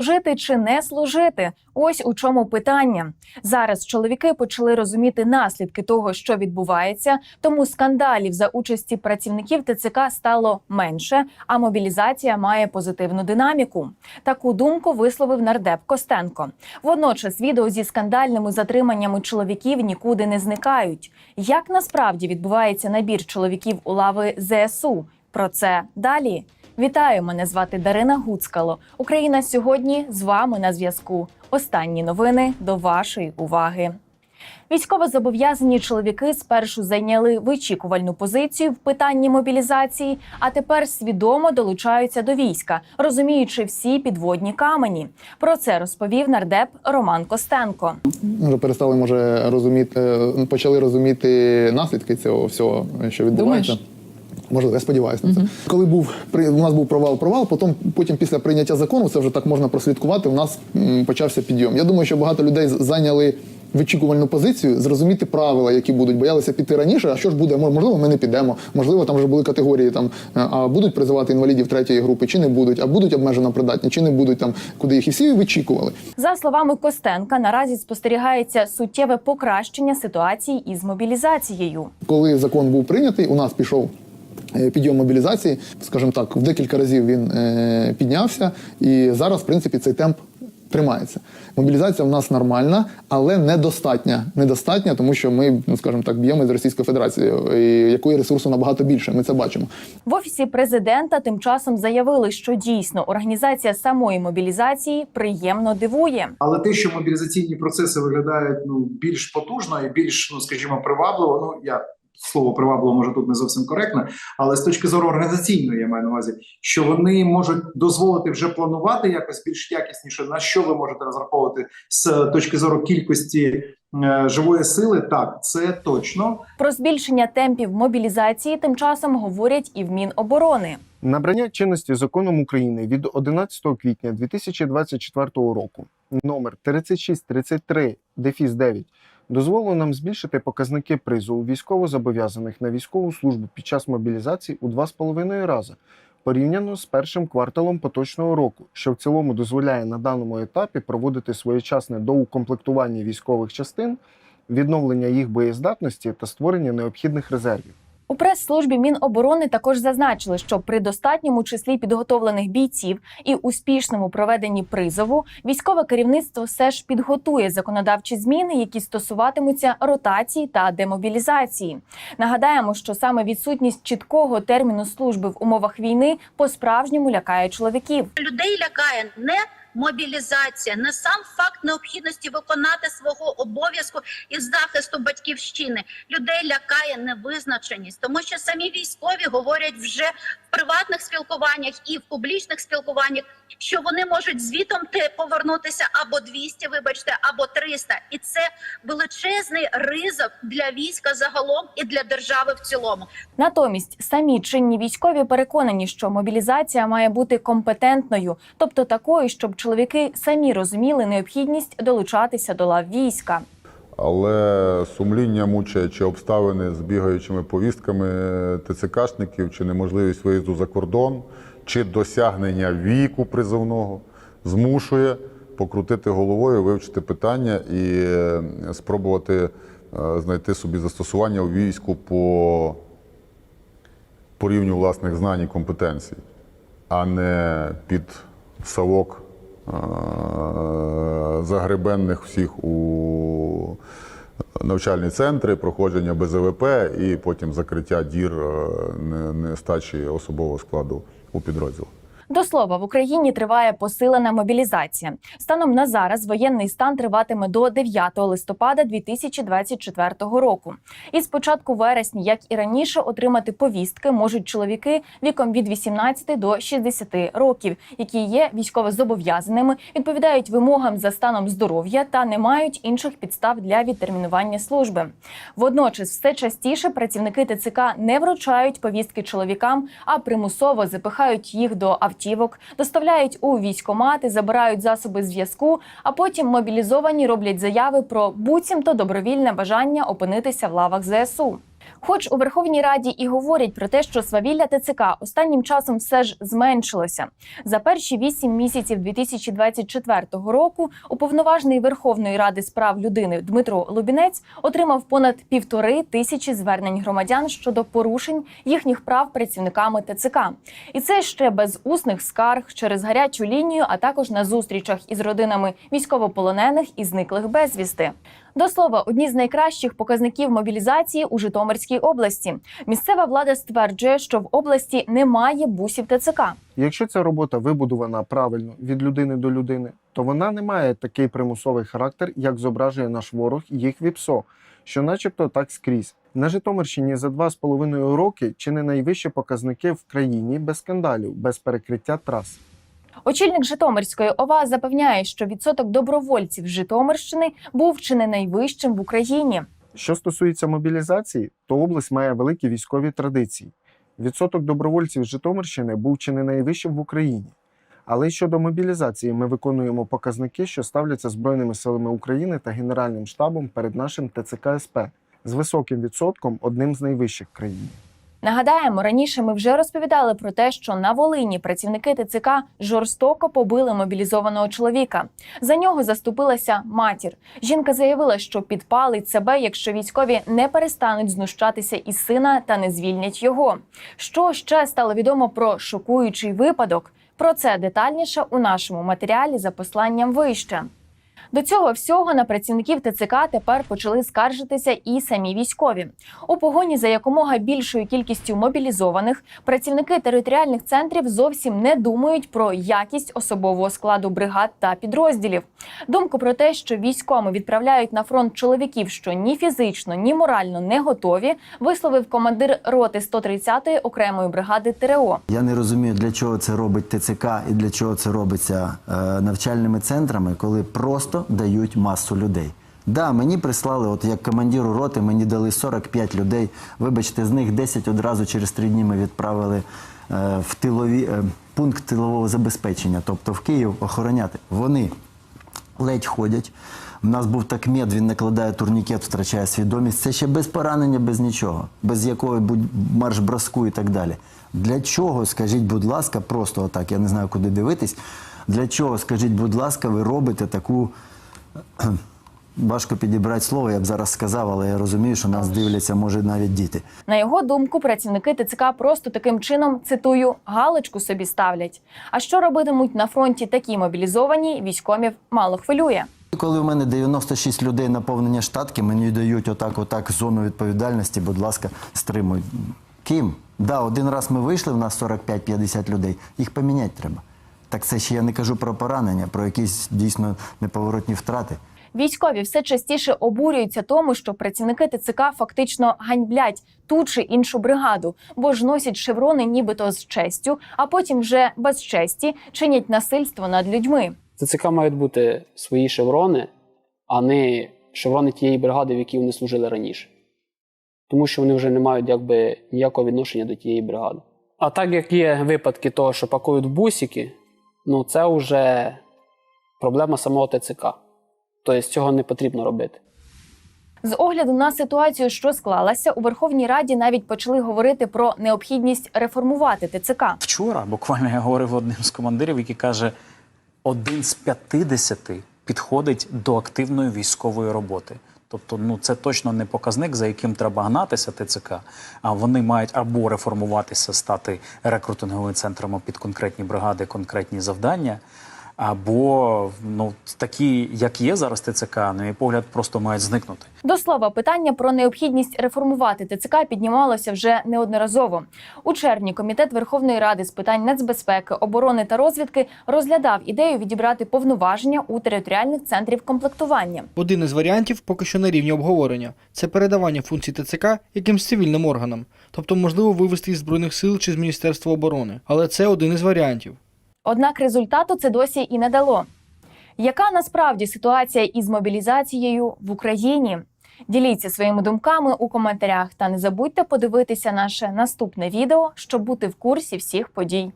Жити чи не служити? Ось у чому питання. Зараз чоловіки почали розуміти наслідки того, що відбувається, тому скандалів за участі працівників ТЦК стало менше, а мобілізація має позитивну динаміку. Таку думку висловив нардеп Костенко. Водночас відео зі скандальними затриманнями чоловіків нікуди не зникають. Як насправді відбувається набір чоловіків у лави ЗСУ? Про це далі. Вітаю, мене звати Дарина Гуцкало. Україна сьогодні з вами на зв'язку. Останні новини до вашої уваги. Військовозобов'язані чоловіки спершу зайняли вичікувальну позицію в питанні мобілізації, а тепер свідомо долучаються до війська, розуміючи всі підводні камені. Про це розповів нардеп Роман Костенко. Вже перестали, може, розуміти, е, почали розуміти наслідки цього всього, що відбувається. Думаєш? Можливо, я сподіваюся на це. Коли був при у нас був провал, провал, потім, потім після прийняття закону, це вже так можна прослідкувати. У нас м, почався підйом. Я думаю, що багато людей зайняли вичікувальну позицію, зрозуміти правила, які будуть, боялися піти раніше. А що ж буде? Можливо, ми не підемо. Можливо, там вже були категорії там, е, а будуть призивати інвалідів третьої групи, чи не будуть, а будуть обмежено придатні, чи не будуть там, куди їх і всі вичікували. За словами Костенка, наразі спостерігається суттєве покращення ситуації із мобілізацією. Коли закон був прийнятий, у нас пішов. Е, Підйом мобілізації, скажімо так, в декілька разів він е, піднявся, і зараз, в принципі, цей темп тримається. Мобілізація в нас нормальна, але недостатня. Недостатня, тому що ми, ну скажімо так, б'ємо з Російською Федерацією, і якої ресурсу набагато більше. Ми це бачимо. В офісі президента тим часом заявили, що дійсно організація самої мобілізації приємно дивує. Але те, що мобілізаційні процеси виглядають ну більш потужно і більш, ну скажімо, привабливо. Ну я слово привабливо може тут не зовсім коректно, але з точки зору організаційної я маю на увазі, що вони можуть дозволити вже планувати якось більш якісніше. На що ви можете розраховувати з точки зору кількості е, живої сили? Так, це точно. Про збільшення темпів мобілізації тим часом говорять і в Міноборони. Набрання чинності законом України від 11 квітня 2024 року номер 3633 дефіс 9 дозволило нам збільшити показники призову військовозобов'язаних на військову службу під час мобілізації у 2,5 рази порівняно з першим кварталом поточного року, що в цілому дозволяє на даному етапі проводити своєчасне доукомплектування військових частин, відновлення їх боєздатності та створення необхідних резервів. У прес-службі Міноборони також зазначили, що при достатньому числі підготовлених бійців і успішному проведенні призову військове керівництво все ж підготує законодавчі зміни, які стосуватимуться ротації та демобілізації. Нагадаємо, що саме відсутність чіткого терміну служби в умовах війни по-справжньому лякає чоловіків. людей лякає не мобілізація, не сам факт необхідності виконати свого обов'язку із захисту батьківщини. Людей лякає невизначеність, тому що самі військові говорять вже в приватних спілкуваннях і в публічних спілкуваннях, що вони можуть звітом повернутися або 200, вибачте, або 300. і це величезний ризик для війська загалом і для держави в цілому. Натомість самі чинні військові переконані, що мобілізація має бути компетентною, тобто такою, щоб чоловіки самі розуміли необхідність долучатися до лав війська. Але сумління мучає чи обставини з бігаючими повістками ТЦКшників, чи неможливість виїзду за кордон, чи досягнення віку призовного змушує покрутити головою, вивчити питання і е, спробувати е, знайти собі застосування у війську по, по власних знань і компетенцій, а не під совок загребенних всіх у навчальні центри, проходження БЗВП і потім закриття дір е, нестачі особового складу у підрозділах. До слова, в Україні триває посилена мобілізація. Станом на зараз воєнний стан триватиме до 9 листопада 2024 року. І з початку вересня, як і раніше, отримати повістки можуть чоловіки віком від 18 до 60 років, які є військовозобов'язаними, відповідають вимогам за станом здоров'я та не мають інших підстав для відтермінування служби. Водночас, все частіше працівники ТЦК не вручають повістки чоловікам, а примусово запихають їх до автівок, доставляють у військкомати, забирають засоби зв'язку, а потім мобілізовані роблять заяви про буцімто добровільне бажання опинитися в лавах ЗСУ. Хоч у Верховній Раді і говорять про те, що свавілля ТЦК останнім часом все ж зменшилося. За перші вісім місяців 2024 року уповноважений Верховної Ради з прав людини Дмитро Лубінець отримав понад півтори тисячі звернень громадян щодо порушень їхніх прав працівниками ТЦК. І це ще без усних скарг через гарячу лінію, а також на зустрічах із родинами військовополонених і зниклих безвісти. До слова, одні з найкращих показників мобілізації у Житомирській області. Місцева влада стверджує, що в області немає бусів ТЦК. Якщо ця робота вибудована правильно від людини до людини, то вона не має такий примусовий характер, як зображує наш ворог їх ВІПСО, що начебто так скрізь. На Житомирщині за два з половиною роки чи не найвищі показники в країні без скандалів, без перекриття трас. Очільник Житомирської ОВА запевняє, що відсоток добровольців Житомирщини був чи не найвищим в Україні. Що стосується мобілізації, то область має великі військові традиції. Відсоток добровольців Житомирщини був чи не найвищим в Україні. Але щодо мобілізації ми виконуємо показники, що ставляться Збройними силами України та Генеральним штабом перед нашим ТЦК СП з високим відсотком одним з найвищих в країні. Нагадаємо, раніше ми вже розповідали про те, що на Волині працівники ТЦК жорстоко побили мобілізованого чоловіка. За нього заступилася матір. Жінка заявила, що підпалить себе, якщо військові не перестануть знущатися із сина та не звільнять його. Що ще стало відомо про шокуючий випадок? Про це детальніше у нашому матеріалі за посланням вище. До цього всього на працівників ТЦК тепер почали скаржитися і самі військові. У погоні за якомога більшою кількістю мобілізованих працівники територіальних центрів зовсім не думають про якість особового складу бригад та підрозділів. Думку про те, що військовими відправляють на фронт чоловіків, що ні фізично, ні морально не готові, висловив командир роти 130-ї окремої бригади ТРО. Я не розумію, для чого це робить ТЦК і для чого це робиться е, навчальними центрами, коли просто дають масу людей. Да, мені прислали, от як командиру роти, мені дали 45 людей. Вибачте, з них 10 одразу через три дні ми відправили е, в тилові е, пункт тилового забезпечення, тобто в Київ охороняти. Вони ледь ходять. У нас був так мед, він накладає турнікет, втрачає свідомість. Це ще без поранення, без нічого, без якої будь марш броску і так далі. Для чого, скажіть, будь ласка, просто отак, я не знаю, куди дивитись. Для чого, скажіть, будь ласка, ви робите таку. Важко підібрати слово, я б зараз сказав, але я розумію, що нас дивляться, може, навіть діти. На його думку, працівники ТЦК просто таким чином цитую галочку собі ставлять. А що робитимуть на фронті такі мобілізовані, військомів мало хвилює. Коли в мене 96 людей наповнення штатки, мені дають отак, отак зону відповідальності, будь ласка, стримуй. Ким? Да, один раз ми вийшли, в нас 45-50 людей. Їх поміняти треба. Так це ще я не кажу про поранення, про якісь дійсно неповоротні втрати. Військові все частіше обурюються тому, що працівники ТЦК фактично ганьблять ту чи іншу бригаду, бо ж носять шеврони нібито з честю, а потім вже без честі чинять насильство над людьми. ТЦК мають бути свої шеврони, а не шеврони тієї бригади, в якій вони служили раніше. Тому що вони вже не мають якби ніякого відношення до тієї бригади. А так як є випадки того, що пакують бусики, ну це вже проблема самого ТЦК. Тобто цього не потрібно робити. З огляду на ситуацію, що склалася, у Верховній Раді навіть почали говорити про необхідність реформувати ТЦК. Вчора буквально я говорив одним з командирів, який каже: один з 50 підходить до активної військової роботи. Тобто, ну це точно не показник, за яким треба гнатися ТЦК. А вони мають або реформуватися, стати рекрутинговими центрами під конкретні бригади, конкретні завдання. Або ну такі, як є зараз ТЦК, на мій погляд, просто мають зникнути. До слова, питання про необхідність реформувати ТЦК піднімалося вже неодноразово. У червні комітет Верховної Ради з питань нацбезпеки, оборони та розвідки розглядав ідею відібрати повноваження у територіальних центрів комплектування. Один із варіантів поки що на рівні обговорення це передавання функцій ТЦК якимсь цивільним органам, тобто можливо вивести із збройних сил чи з Міністерства оборони. Але це один із варіантів. Однак результату це досі і не дало. Яка насправді ситуація із мобілізацією в Україні? Діліться своїми думками у коментарях та не забудьте подивитися наше наступне відео, щоб бути в курсі всіх подій.